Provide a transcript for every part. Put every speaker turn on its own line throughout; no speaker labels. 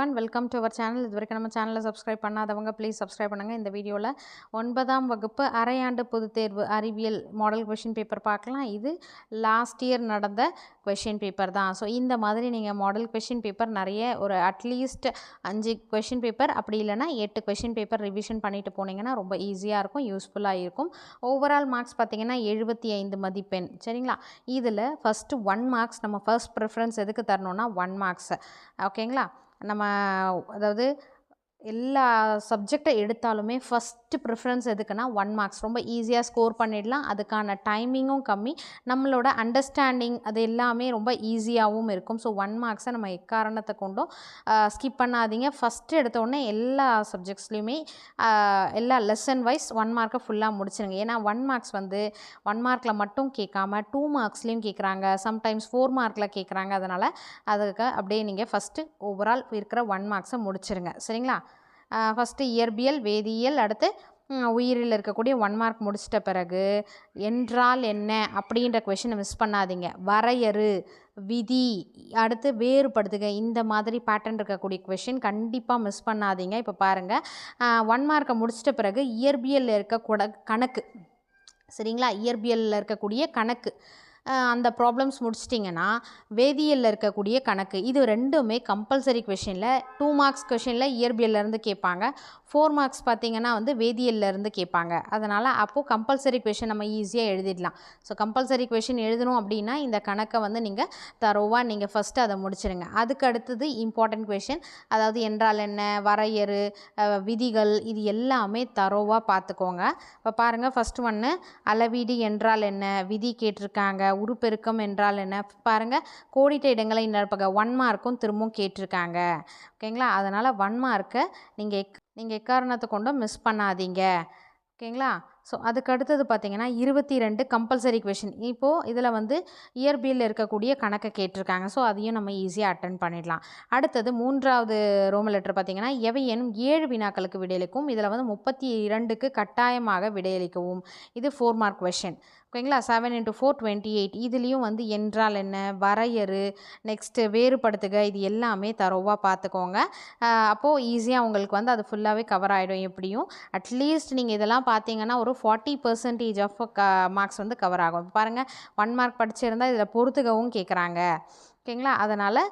One welcome to our channel இது வரைக்கும் நம்ம சேனலை சப்ஸ்கிரைப் பண்ணாதவங்க ப்ளீஸ் சப்ஸ்கிரைப் பண்ணுங்கள் இந்த வீடியோவில் ஒன்பதாம் வகுப்பு அரையாண்டு பொதுத் தேர்வு அறிவியல் மாடல் கொஷின் பேப்பர் பார்க்கலாம். இது லாஸ்ட் இயர் நடந்த கொஷின் பேப்பர் தான். ஸோ இந்த மாதிரி நீங்கள் மாடல் கொஷின் பேப்பர் நிறைய ஒரு அட்லீஸ்ட் அஞ்சு கொஷின் பேப்பர் அப்படி இல்லைன்னா எட்டு கொஷின் பேப்பர் ரிவிஷன் பண்ணிட்டு போனீங்கன்னா ரொம்ப ஈஸியாக இருக்கும் யூஸ்ஃபுல்லாக இருக்கும். ஓவரால் மார்க்ஸ் பார்த்தீங்கன்னா எழுபத்தி ஐந்து மதிப்பெண். சரிங்களா? இதில் ஃபஸ்ட்டு ஒன் மார்க்ஸ் நம்ம ஃபர்ஸ்ட் ப்ரிஃபரன்ஸ் எதுக்கு தரணும்னா ஒன் மார்க்ஸ் ஓகேங்களா நம்ம அதாவது எல்லா சப்ஜெக்டை எடுத்தாலுமே ஃபஸ்ட்டு ப்ரிஃபரன்ஸ் எதுக்குன்னா ஒன் மார்க்ஸ் ரொம்ப ஈஸியாக ஸ்கோர் பண்ணிடலாம். அதுக்கான டைமிங்கும் கம்மி. நம்மளோட அண்டர்ஸ்டாண்டிங் அது எல்லாமே ரொம்ப ஈஸியாகவும் இருக்கும். ஸோ ஒன் மார்க்ஸை நம்ம எக்காரணத்தை கொண்டும் ஸ்கிப் பண்ணாதீங்க. ஃபஸ்ட்டு எடுத்தோடனே எல்லா சப்ஜெக்ட்ஸ்லையுமே எல்லா லெசன் வைஸ் ஒன் மார்க்கை ஃபுல்லாக முடிச்சிருங்க. ஏன்னா ஒன் மார்க்ஸ் வந்து ஒன் மார்க்கில் மட்டும் கேட்காம டூ மார்க்ஸ்லேயும் கேட்குறாங்க. சம்டைம்ஸ் ஃபோர் மார்க்கில் கேட்குறாங்க. அதனால் அதுக்கு அப்படியே நீங்கள் ஃபஸ்ட்டு ஓவரால் இருக்கிற ஒன் மார்க்ஸை முடிச்சிருங்க. சரிங்களா? ஃபஸ்ட்டு இயற்பியல் வேதியியல் அடுத்து உயிரில் இருக்கக்கூடிய ஒன் மார்க் முடிச்சிட்ட பிறகு என்றால் என்ன அப்படின்ற கொஷினை மிஸ் பண்ணாதீங்க. வரையறு விதி அடுத்து வேறுபடுத்துக இந்த மாதிரி பேட்டர்ன் இருக்கக்கூடிய கொஷின் கண்டிப்பாக மிஸ் பண்ணாதீங்க. இப்போ பாருங்கள் ஒன் மார்க்கை முடிச்சிட்ட பிறகு இயற்பியலில் இருக்கக்கூட கணக்கு சரிங்களா? இயற்பியலில் இருக்கக்கூடிய கணக்கு. அந்த ப்ராப்ளம்ஸ் முடிச்சிட்டிங்கன்னா வேதியியலில் இருக்கக்கூடிய கணக்கு இது ரெண்டுமே கம்பல்சரி கொஷினில் டூ மார்க்ஸ் கொஷினில் இயற்பியல்லேருந்து கேட்பாங்க. ஃபோர் மார்க்ஸ் பார்த்திங்கன்னா வந்து வேதியியல்லேருந்து கேட்பாங்க. அதனால் அப்போது கம்பல்சரி கொஷின் நம்ம ஈஸியாக எழுதிடலாம். ஸோ கம்பல்சரி கொஷின் எழுதணும் அப்படின்னா இந்த கணக்கை வந்து நீங்கள் தரோவாக நீங்கள் ஃபஸ்ட்டு அதை முடிச்சிடுங்க. அதுக்கு அடுத்தது இம்பார்ட்டன்ட் கொஷின் அதாவது என்றால் என்ன வரையறு விதிகள் இது எல்லாமே தரோவாக பார்த்துக்கோங்க. இப்போ பாருங்கள் ஃபஸ்ட்டு ஒன்று அளவீடு என்றால் என்ன விதி கேட்டிருக்காங்க உருப்பெருக்கம் என்றால் என்ன? பாருங்கள் கோடிட்ட இடங்களை நிரப்பக. ஒன் மார்க்கும் திரும்பவும் கேட்டிருக்காங்க. ஓகேங்களா? அதனால் ஒன் மார்க்கை நீங்கள் எக் நீங்கள் எக்காரணத்தை கொண்டும் மிஸ் பண்ணாதீங்க. ஓகேங்களா? ஸோ அதுக்கு அடுத்தது பார்த்தீங்கன்னா இருபத்தி ரெண்டு கம்பல்சரி கொஷின் இப்போது இதில் வந்து இயற்பியில் இருக்கக்கூடிய கணக்கை கேட்டிருக்காங்க. ஸோ அதையும் நம்ம ஈஸியாக அட்டன் பண்ணிடலாம். அடுத்தது மூன்றாவது ரோம லெட்டர் பார்த்தீங்கன்னா எவை எனும் ஏழு வினாக்களுக்கு விடையளிக்கும். இதில் வந்து முப்பத்தி இரண்டுக்கு கட்டாயமாக விடையளிக்கவும். இது ஃபோர் மார்க் கொஷின் ஓகேங்களா? Seven into four twenty eight இதுலேயும் வந்து என்றால் என்ன? வரையறு நெக்ஸ்ட்டு வேறுபடுத்துக இது எல்லாமே தரோவாக பார்த்துக்கோங்க அப்போது ஈஸியாக உங்களுக்கு வந்து அது ஃபுல்லாகவே கவர் ஆகிடும் எப்படியும். அட்லீஸ்ட் நீங்கள் இதெல்லாம் பார்த்தீங்கன்னா ஒரு ஃபார்ட்டி பர்சன்டேஜ் ஆஃப் க மார்க்ஸ் வந்து கவர் ஆகும். பாருங்கள் ஒன் மார்க் படிச்சிருந்தால் இதில் பொறுத்துக்கவும் கேட்குறாங்க ஓகேங்களா? அதனால்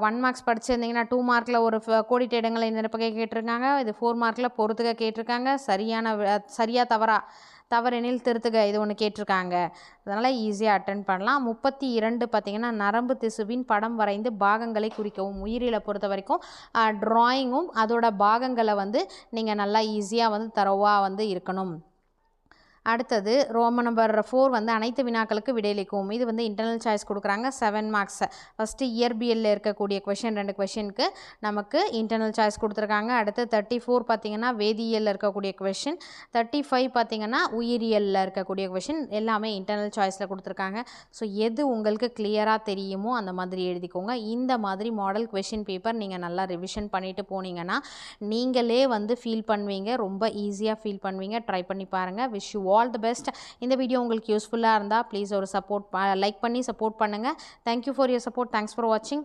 ஒன் மார்க்ஸ் படிச்சிருந்தீங்கன்னா டூ மார்க்கில் ஒரு ஃப- கோடிட்ட இடங்களை நிரப்பக கேட்டிருக்காங்க. இது ஃபோர் மார்க்கில் பொறுத்துக்க கேட்டிருக்காங்க. சரியான சரியாக தவறாக தவறா தவறெனில் திருத்துக இது ஒன்று கேட்டிருக்காங்க. அதனால் ஈஸியாக அட்டன் பண்ணலாம். முப்பத்தி இரண்டு பார்த்திங்கன்னா நரம்பு திசுவின் படம் வரைந்து பாகங்களை குறிக்கவும் உயிரியில் பொறுத்த வரைக்கும் ட்ராயிங்கும் அதோட பாகங்களை வந்து நீங்கள் நல்லா ஈஸியாக வந்து தரவாக வந்து இருக்கணும். அடுத்தது ரோம நம்பர் ஃபோர் வந்து அனைத்து வினாக்களுக்கு விடையளிக்கும் இது வந்து இன்டர்னல் சாய்ஸ் கொடுக்குறாங்க. செவன் மார்க்ஸ் ஃபஸ்ட்டு இயற்பியலில் இருக்கக்கூடிய கொஷின் ரெண்டு கொஷினுக்கு நமக்கு இன்டர்னல் சாய்ஸ் கொடுத்துருக்காங்க. அடுத்து தேர்ட்டி ஃபோர் பார்த்திங்கன்னா வேதியியலில் இருக்கக்கூடிய கொஷின் தேர்ட்டி ஃபைவ் பார்த்தீங்கன்னா உயிரியலில் இருக்கக்கூடிய கொஷின் எல்லாமே இன்டர்னல் சாய்ஸில் கொடுத்துருக்காங்க. ஸோ எது உங்களுக்கு கிளியராக தெரியுமோ அந்த மாதிரி எழுதிக்கோங்க. இந்த மாதிரி மாடல் கொஷின் பேப்பர் நீங்கள் நல்லா ரிவிஷன் பண்ணிவிட்டு போனீங்கன்னா நீங்களே வந்து ஃபீல் பண்ணுவீங்க. ரொம்ப ஈஸியாக ஃபீல் பண்ணுவீங்க. ட்ரை பண்ணி பாருங்கள் wish you all the best. இந்த வீடியோ உங்களுக்கு யூஸ்ஃபுல்லாக இருந்தால் ப்ளீஸ் ஒரு சப்போர்ட் லைக் பண்ணி சப்போர்ட் பண்ணுங்கள் thank you for your support thanks for வாட்சிங்